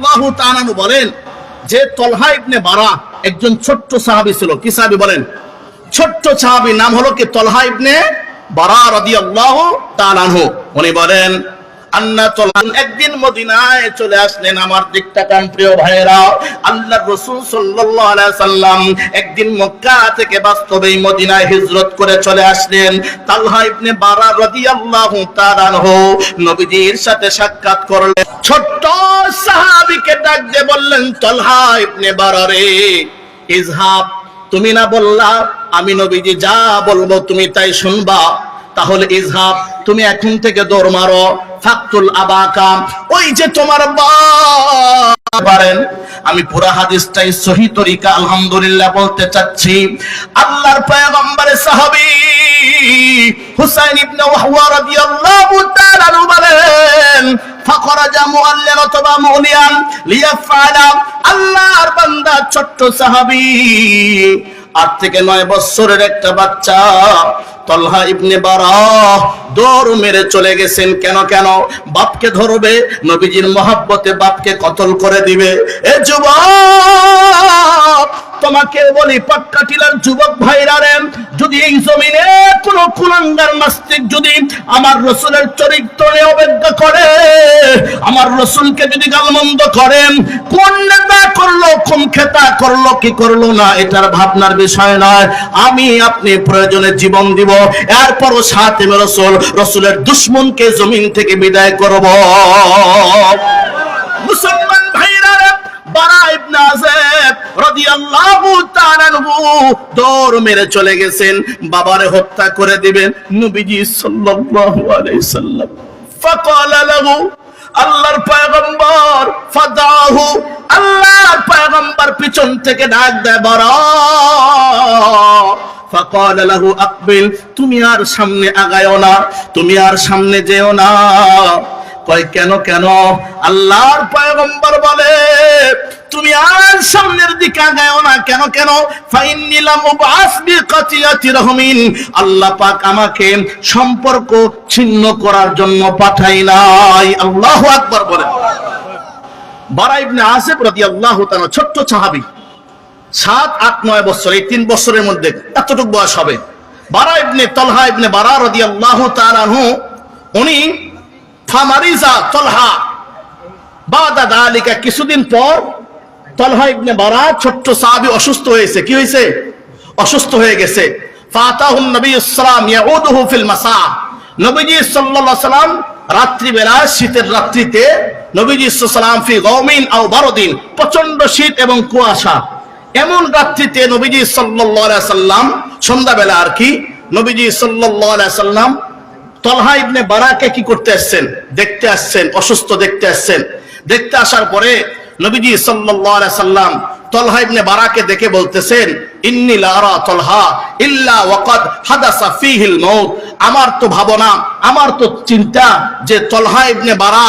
আল্লাহু তাআলা বলেন, যে তলহা ইবনে বারা একজন ছোট্ট সাহাবী ছিল। কি সাহাবি বলেন? ছোট্ট সাহাবি নাম হলো কি? তলহা ইবনে বারা রদি আল্লাহ আনহু উনি বলেন একদিন মদিনায় চলে আসলেন আমার প্রিয় ভাইরা আল্লাহর রাসূল সাল্লাম একদিন মক্কা থেকে মদিনায় হিজরত করে চলে আসলেন। নবীজির সাথে সাক্ষাৎ করলেন। ছোট্ট সাহাবীকে দিয়ে বললেন, তালহা ইবনে বারা রে, ইজহাব, তুমি না বললা, আমি নবীজি যা বলব তুমি তাই শুনবা। তাহলে ইজহাব তুমি এখন থেকে দৌড় মারো। ফাকতুল আবাকা। ওই যে তোমার পারেন। আমি পুরা হাদিসটাই সহি তরিকা, আলহামদুলিল্লাহ বলতে চাচ্ছি। আল্লাহর পয়গম্বরের সাহাবী হুসাইন ইবনে ওয়াহওয়া রাদিয়াল্লাহু তাআলা বলেন, ফাখরাজা মুআল্লিন অথবা মুলিয়ান লিয়াফআলা। আল্লাহর বান্দা ছোট্ট সাহাবী, আট থেকে নয় বছরের একটা বাচ্চা। তলহা ইবনে বারাহ দৌড় মেরে চলে গেছেন। কেন কেন? বাপকে ধরবে, নবীজির মহাব্বতে বাপকে কতল করে দিবে। এ যুবক! তোমাকে বলি পাক্কা টিলার যুবক ভাইরা রে যদি এই জমিনে কোন কুলাঙ্গার নাস্তিক যদি আমার রসুলের চরিত্র নিয়ে অবজ্ঞা করে আমার রসুলকে যদি গালমন্দ করেন কোন নেতা করল কোন খেতা করল কি করল না এটার ভাবনার বিষয় নয়। আমি আপনি প্রয়োজনে জীবন দিব এরপরও সাথে রসুল রসুলের দুশ্মনকে জমিন থেকে বিদায় করব। মুসলমান ভাইরা রে, বারা ইবনে আযেব রাদিয়াল্লাহু তাআলা আনহু দৌড় মেরে চলে গেছেন বাবারে হত্যা করে দিবেন নবীজি সাল্লাল্লাহু আলাইহি সাল্লাম ফাকালা লাহু আল্লাহর পয়গম্বর ফাদাহু আল্লাহর পয়গম্বর পিছন থেকে ডাক দেয় বারা فقال له আকবিল তুমি আর সামনে আগায়ও না তুমি আর সামনে যেও না কয়, কেন কেন? আল্লাহর পয়গম্বর বলে, তুমি আর সামনের দিকে আগায়ও না। কেন কেন? উবাস বিকাতিয়াতি রহমিন। আল্লাহ পাক আমাকে সম্পর্ক ছিন্ন করার জন্য পাঠাই নাই। আল্লাহু আকবার বলে। বারা ইবনে ছোট্ট সাহাবী। সাত, আট, নয় বছর, এই তিন বছরের মধ্যে এতটুকু বয়স হবে। বারা ইবনে তলহা ইবনে বারা রাদিয়াল্লাহু তাআলা আনহু, উনি ফামারিজা তলহা। বাদা দালিকা, কিছুদিন পর তলহা ইবনে বারা ছোট্ট সাহাবী অসুস্থ হয়েছে। কি হয়েছে? অসুস্থ হয়ে গেছে। ফাতাহুন নবী ইসলাম ইয়াউদুহু ফিল মাসা নবীজি সাল্লাল্লাহু আলাইহি সাল্লাম রাত্রিবেলা শীতের রাত্রিতে নবীজি সাল্লাম ফি গওমিন আও বারদিন প্রচণ্ড শীত এবং কুয়াশা। এমন রাত্রিতে নবীজি সাল্লাল্লাহু আলাইহি সাল্লাম, সন্ধ্যাবেলা আর কি, নবীজি সাল্লাল্লাহু আলাইহি সাল্লাম তলহা ইবনে বারাকে কি করতে আসছেন? দেখতে আসছেন, অসুস্থ দেখতে আসছেন। দেখতে আসার পরে নবীজি সাল্লাম তলহা ইবনে বারাকে দেখে বলতেছেন, ইন্নী লা আরা তলহা ইল্লা ওয়াকাদ হাদাসা ফীহিল মাউত। আমার তো ভাবনা, আমার তো চিন্তা যে তলহা ইবনে বারা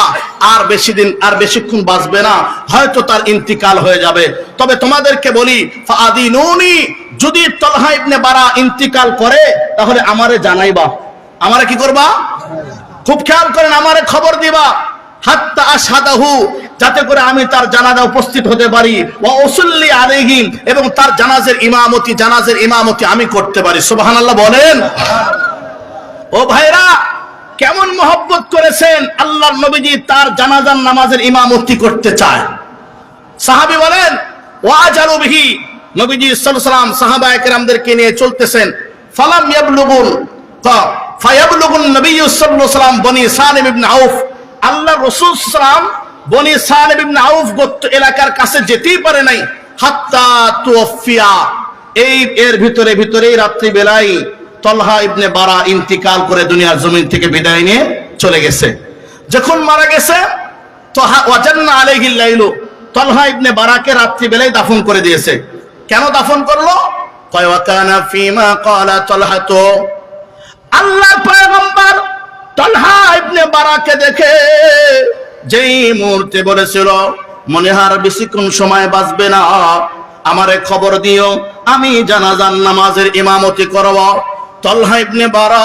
আর বেশি দিন, আর বেশিক্ষণ বাঁচবে না, হয়তো তার ইন্তিকাল হয়ে যাবে। তবে তোমাদেরকে বলি ফাদিনুনি যদি তলহা ইবনে বারা ইন্তিকাল করে, তাহলে আমারে জানাইবা। আমারে কি করবা? খুব খেয়াল করেন, আমারে খবর দিবা। হাত্তা আসাদাহু যাতে করে আমি তার জানাজা উপস্থিত হতে পারি। ওয়া উসল্লি আলাইহিম এবং তার জানাজের ইমামতি জানাজের ইমামতি আমি করতে পারি। সুবহানাল্লাহ বলেন। ও ভাইরা, কেমন মহব্বত করেছেন আল্লাহর নবীজি তার জানাজার নামাজের ইমামতি করতে চায়। সাহাবী বলেন ওয়াজারু বিহি। নবীজি সাল্লাল্লাহু আলাইহি সাল্লাম সাহাবা একরামদেরকে নিয়ে চলতেছেন। ফালাম ইয়াবলুগুল ফায়াবলুগুন নবী সাল্লাম বনি সালিম ইবনে আউফ। আল্লাহ রাসূল সাল্লাম বনি সালিম ইবনে আউফ গোত্র এলাকার কাছে যেতেই পারে নাই। হাত্তা তুওফিয়া। এই এর ভিতরে ভিতরেই রাত্রি বেলায় তলহা ইবনে বারা ইন্তিকাল করে দুনিয়ার জমিন থেকে বিদায় নিয়ে চলে গেছে। যখন মারা গেছে, তহা ওয়াজান্না আলাইহিল লাইলু। তলহা ইবনে বারাকে রাত্রি বেলায় দাফন করে দিয়েছে। কেন দাফন করল? কয় ওয়াকানা ফিমা ক্বালা তলহাতু। আল্লাহর পয়গম্বর তলহা ইবনে বারাকে দেখে যেই মুহূর্তে বলেছিল, মনে হার বেশিক্ষণ সময় বাঁচবে না। আমারে খবর দিও, আমি জানাজান নামাজের ইমামতি করব। তলহা ইবনে বারা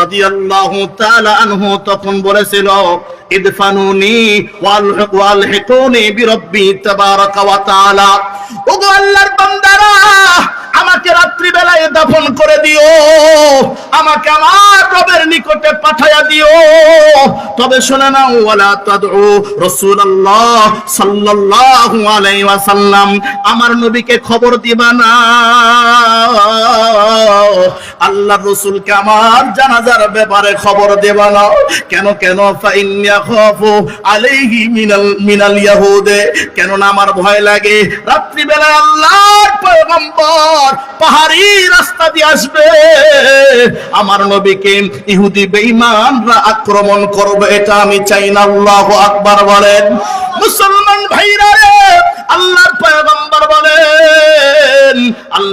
রাদিয়াল্লাহু তাআলা আনহু তখন বলেছিল, ইদফানুনি ওয়াল ওয়ালহিকুনি বিরাব্বি তাবারাকা ওয়া তাআলা। ওগো আল্লাহর বান্দারা আমাকে রাত্রি বেলায় দাফন করে দিও। আমাকে আমার রবের নিকটে পাঠাইয়া দিও। তবে শুনে নাও, ওয়ালা তাদউ রাসূলুল্লাহ সাল্লাল্লাহু আলাইহি ওয়াসাল্লাম। আমার নবীকে খবর দিবা না। আল্লাহর রাসূলকে আমার জানাজার ব্যাপারে খবর দেবা না। কেন কেন? মিনাল ইয়াহুদে। আমার ভয় লাগে। পয়গম্বর পাহাড়ি রাস্তা দিয়ে আসবে। আমার নবীকে ইহুদি বেঈমানরা আক্রমণ করবে, এটা আমি চাই না। আল্লাহু আকবার বলেন। মুসলমান ভাইরা রে, আল্লাহর পয়গম্বর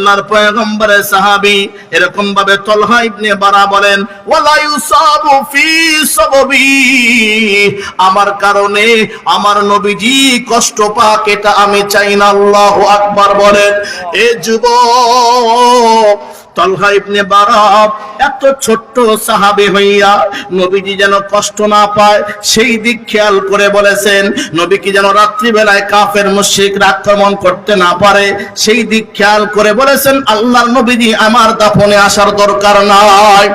আল্লাহর পয়গম্বরের সাহাবি এরকম ভাবে তলহা ইবনে বারা বলেন, ওয়ালা ইউসাবু ফি সাববি। আমার কারণে আমার নবীজি কষ্ট পাক, এটা আমি চাই না, আল্লাহু আকবার বলেন। এ যুবক তলহা ইবনে বারাব এত ছোট্ট সাহাবে হইয়া নবীজি যেন কষ্ট না পায়, সেই দিক খেয়াল করে বলেছেন নবী কি যেন রাত্রিবেলায় কাফের মুশরিকরা আক্রমণ করতে না পারে, সেই দিক খেয়াল করে বলেছেন, আল্লাহর নবীজি আমার দাফনে আসার দরকার নাই।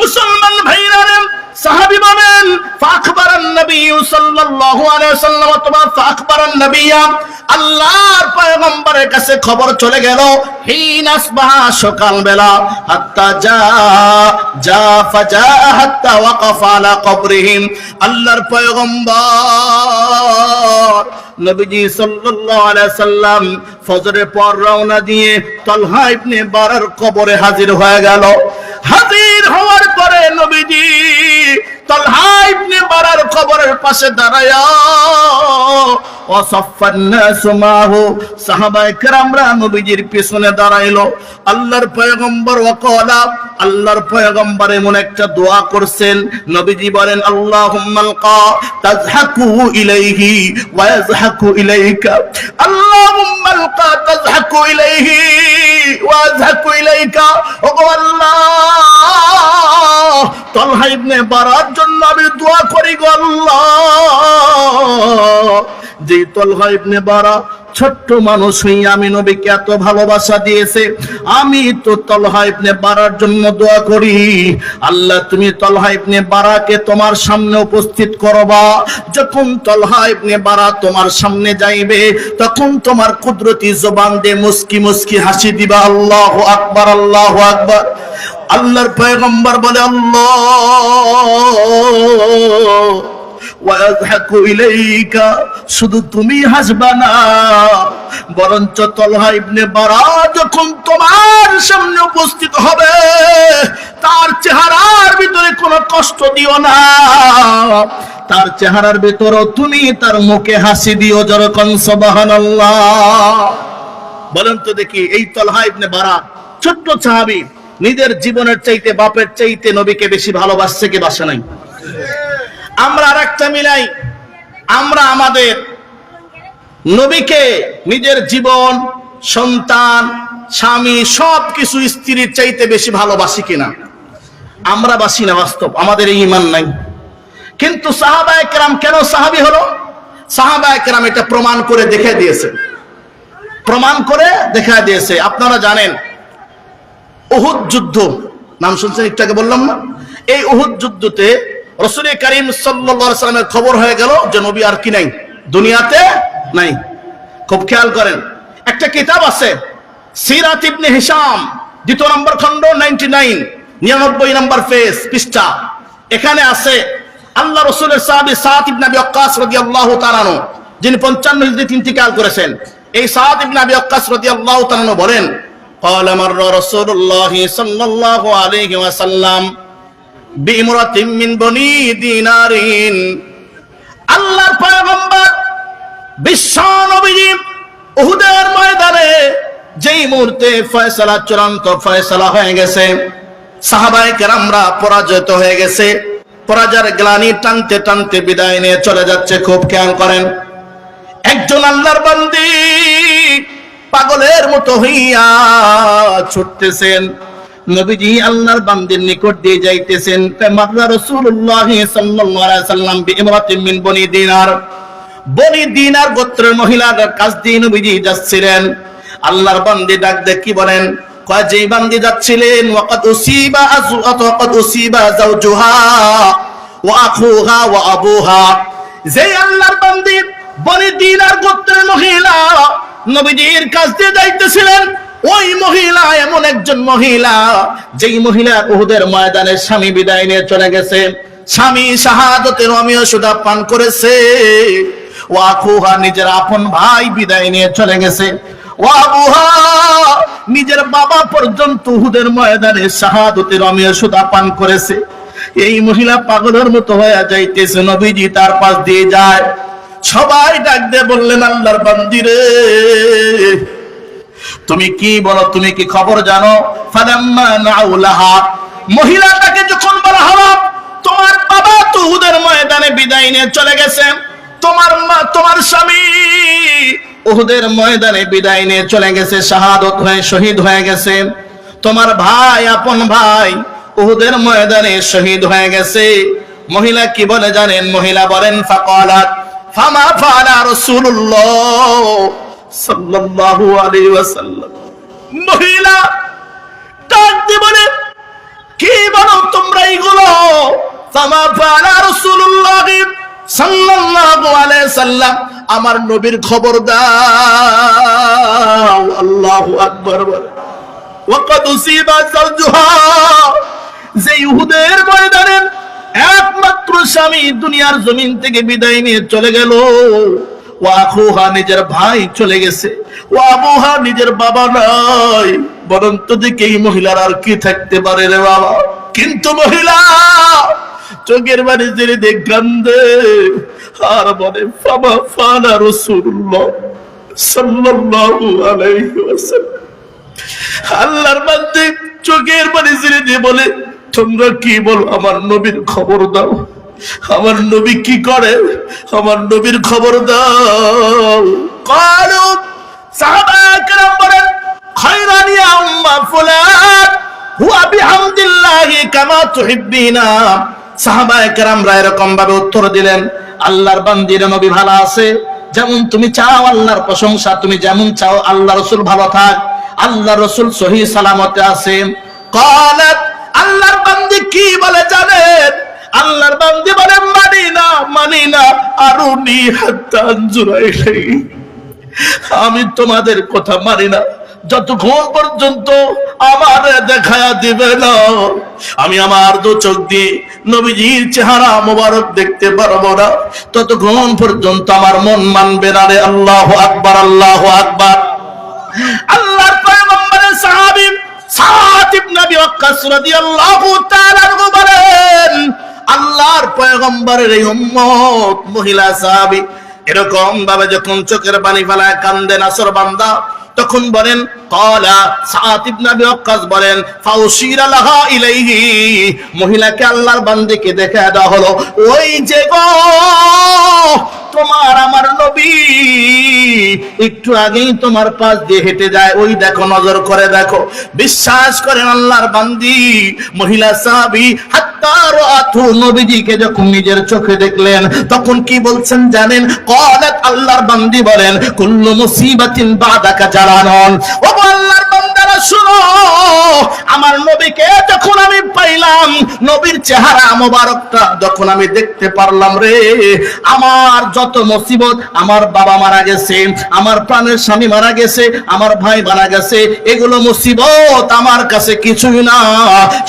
মুসলমান ভাইরা সাহাবী বলেন, ফাখবারান নবী সাল্লাল্লাহু আলাইহি ওয়াসাল্লাম অথবা ফাখবারান নবিয়া আল্লাহর পয়গম্বরের কাছে খবর চলে গেল, হিন আসবাহা সকাল বেলা হাত্তা যা যা ফাজা, হাত্তা কবরিহিম আল্লাহর পয়গম্বর নবীজি সাল্লাল্লাহু আলাইহি সাল্লাম ফজরের পর রওনা দিয়ে তলহা ইবনে বারার কবরে হাজির হয়ে গেল। হাজির নবীজি তলহা ইবনে বারার কবরের পাশে দাঁড়ায়া সাহাবায়ে কেরামরা নবীজির পিছনে দাঁড়াইলো। আল্লাহর পয়গম্বর ওয়াকালা, আল্লাহর পয়গম্বর এমন একটা দোয়া করছেন। নবীজি বলেন আল্লাহুম্মাল কা তাজহাকু ইলাইহি ওয়া ইয়াজহাকু ইলাইকা। আল্লাহুম্মাল কা তাজহাকু ইলাইহি ওয়া ইয়াজহাকু ইলাইকা। ওগো আল্লাহ, তলহা ইবনে বারার জন্য আমি দোয়া করি যে তলহা ইবনে বারা ছোট্ট মানুষ হইয়া আমি নবীকে এত ভালোবাসা দিয়েছে, আমি তো তলহা ইবনে বারার জন্য দোয়া করি। আল্লাহ, তুমি তলহা ইবনে বারাকে তোমার সামনে উপস্থিত করবা। যখন তলহা ইবনে বারা তোমার সামনে যাইবে, তখন তোমার কুদরতি জবান দিয়ে মুস্কি মুস্কি হাসি দিবা। আল্লাহ আকবার আল্লাহ আকবার। আল্লাহর পয়গম্বর বলে, আল্লাহ শুধু তুমি হাসবা না, বরঞ্চ তলহা ইবনে বারা যখন তোমার সামনে উপস্থিত হবে, তার চেহারার ভিতরে কোনো কষ্ট দিও না। তার চেহারার ভিতরও তুমি তার মুখে হাসি দিও যেরকম সুবহানাল্লাহ। বলেন তো দেখি, এই তলহা ইবনে বারা ছোট্ট সাহাবী নিজের জীবনের চাইতে, বাপের চাইতে নবীকে বেশি ভালোবাসছে কি বাসা নাই? আমরা আর একটা মিলাই, আমরা আমাদের নবীকে নিজের জীবন, সন্তান, স্বামী সব কিছু স্ত্রীর চাইতে বেশি ভালোবাসি কিনা? আমরা বাসি না বাস্তব, আমাদের এই ইমান নাই। কিন্তু সাহাবা একরাম কেন সাহাবি হলো? সাহাবা একরাম এটা প্রমাণ করে দেখে দিয়েছে। প্রমাণ করে দেখা দিয়েছে। আপনারা জানেন উহুদ যুদ্ধ। নাম শুনছেন একটু আগে বললাম না? এই উহুদ যুদ্ধতে রসুল করিম সাল্লামের খবর হয়ে গেল যে নবী আর কি নাই, দুনিয়াতে নাই। খুব খেয়াল করেন, একটা কিতাব আছে, সিরাত ইবনে হিসাম দ্বিতীয় নম্বর খণ্ড নাইনটি নাইন নিরানব্বই নম্বর ফেস পৃষ্ঠা। এখানে আছে, আল্লাহ রসুলের সাহাবি সাত ইবনে আবি ওয়াক্কাস রাদিয়াল্লাহু তাআলা যিনি 55 হিজরিতে ইন্তিকাল করেছেন। এই সাত ইবনে আবি ওয়াক্কাস রাদিয়াল্লাহু তাআলা বলেন قال مر رسول الله صلى الله عليه وسلم বিমরাতিন মিন বনি দিনারিন আল্লাহর পয়গম্বর বিশ্ব নবীজি উহুদের ময়দানে যেই মুহূর্তে ফয়সালা চূড়ান্ত ফয়সালা হয়ে গেছে সাহাবায়ে কেরামরা পরাজিত হয়ে গেছে পরাজয়ের গ্লানি টানতে টানতে বিদায় নিয়ে চলে যাচ্ছে খুব খেয়াল করেন একজন আল্লাহর বান্দি পাগলের মতো হইয়া ছুটতেছেন। নবীজি আল্লাহর বান্দির নিকট দিয়ে যাইতেছেন। দিনার। বনি দিনার গোত্রের মহিলার দিয়ে নবীজি যাচ্ছিলেন। আল্লাহর বান্দি ডাক দেখ কি বলেন? যেই বান্দি যাচ্ছিলেন ওয়া ওয়া আল্লাহর বান্দি বনি দিনার গোত্রের নবীজির কাছ দিয়ে যাইতেছিলেন, ওই মহিলা এমন একজন মহিলা, যেই মহিলা উহুদের ময়দানে স্বামী বিদায় নিয়ে চলে গেছে। স্বামী শাহাদতের অমীয় সুদা পান করেছে। ও আখুহা নিজের আপন ভাই বিদায় নিয়ে চলে গেছে। নিজের বাবা পর্যন্ত উহুদের ময়দানে শাহাদতের অমীয় সুদা পান করেছে। এই মহিলা পাগলের মতো হয়ে যাইতেছে। নবীজি তার পাশ দিয়ে যায়। সবাই ডাক দিয়ে বললেন, আল্লাহর বান্দিরে তুমি কি বলো, তুমি কি খবর জানো? মহিলাটাকে যখন বলা হলো, তোমার বাবা তুহুদের ময়দানে বিদায় নিয়ে চলে গেছে। তোমার মা, তোমার স্বামী উহুদের ময়দানে বিদায় নিয়ে চলে গেছে। শাহাদত হয়ে, শহীদ হয়ে গেছে। তোমার ভাই, আপন ভাই উহুদের ময়দানে শহীদ হয়ে গেছে। মহিলা কি বলে জানেন? মহিলা বলেন, ফাকালাত ফামা ফালা রাসূলুল্লাহ সাল্লাল্লাহু আলাইহি ওয়াসাল্লাম। মহিলা, ডাক দিয়ে বলে, কি বলো তোমরা এইগুলো ফামা ফালা রাসূলুল্লাহ সাল্লাল্লাহু আলাইহি সাল্লাম আমার নবীর খবর দাও। আল্লাহু আকবার ওয়াকাদ উসিবা যে একমাত্র স্বামী দুনিয়ার জমিন থেকে বিদায় নিয়ে চলে গেল। নিজের ভাই চলে গেছে। ও আবুহা নিজের বাবা নাই। বরং তো দেখে এই মহিলার আর কি থাকতে পারে রে বাবা। কিন্তু মহিলা, চোখের বাড়ি জেনে দেখ কান্দে আর বলে, ফামা ফানা রসুল্লাহ আল্লাহর চোখের পানি ছেড়ে দিয়ে বলে, তোমরা কি বল, আমার নবীর খবর দাও। আমার নবী কি করে? আমার নবীর খবর দাও। উত্তর দিলেন, আল্লাহর নবী ভালো আছে। যেমন তুমি চাও আল্লাহর প্রশংসা, তুমি যেমন চাও আল্লাহ রসুল ভালো থাক। আল্লাহ রসুল সহি সালামতে আছেন। আল্লাহর বান্দি কি বলে জানেন? আল্লাহর বান্দি বলে, মানি না মানি না হাত্তা আনজুরা আমি তোমাদের কথা মানি না। যতক্ষণ পর্যন্ত আমার দেখায়া দিবে না, আমি আমার দু চোখ দিয়ে নবীজির চেহারা মোবারক দেখতে পারব না। ততক্ষণ পর্যন্ত আমার মন মানবে না রে আল্লাহ আকবার আল্লাহ আকবার। আল্লাহর পয়গম্বরের সাহাবী সাদ ইবনে ওয়াক্কাস রাদিয়াল্লাহু তাআলা বলেন আল্লাহর পয়গম্বরের এই উম্মত, মহিলা সাহাবী, এরকম ভাবে যখন চোখের পানি ফেলায় কান্দে নাসর বান্দা, তখন বলেন, কলা সাত ইবনে আবি ওয়াক্কাস বলেন, ফাউশিরা লাহা ইলাইহি মহিলাকে আল্লাহর বান্দিকে দেখা দেওয়া হলো, ওই যে গো তোমার আমার নবী। একটু আগেই তোমার পাশ দিয়ে হেঁটে যায়। ওই দেখো, নজর করে দেখো। বিশ্বাস করেন আল্লাহর বান্দি, মহিলা সাহাবী হাত্তার আথু নবীজিকে যখন নিজের চোখে দেখলেন, তখন কি বলছেন জানেন? কলাত আল্লাহর বান্দি বলেন, কুল্লু মুসিবাতিন বাদাকা জালানন ও আল্লাহর বান্দারা, শুনো। নবীকে যখন আমি পাইলাম, নবীর চেহারা মোবারকটা যখন আমি দেখতে পারলাম রে, আমার যত মুসিবত, আমার বাবা মারা গেছে, আমার প্রাণের স্বামী মারা গেছে, আমার ভাই মারা গেছে, এগুলো মুসিবত আমার কাছে কিছুই না।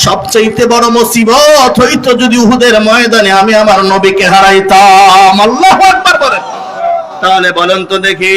সবচাইতে বড় মুসিবত হইতো যদি উহুদের ময়দানে আমি আমার নবীকে হারাইতাম। আল্লাহু আকবার বলেন। তাহলে বলেন তো দেখি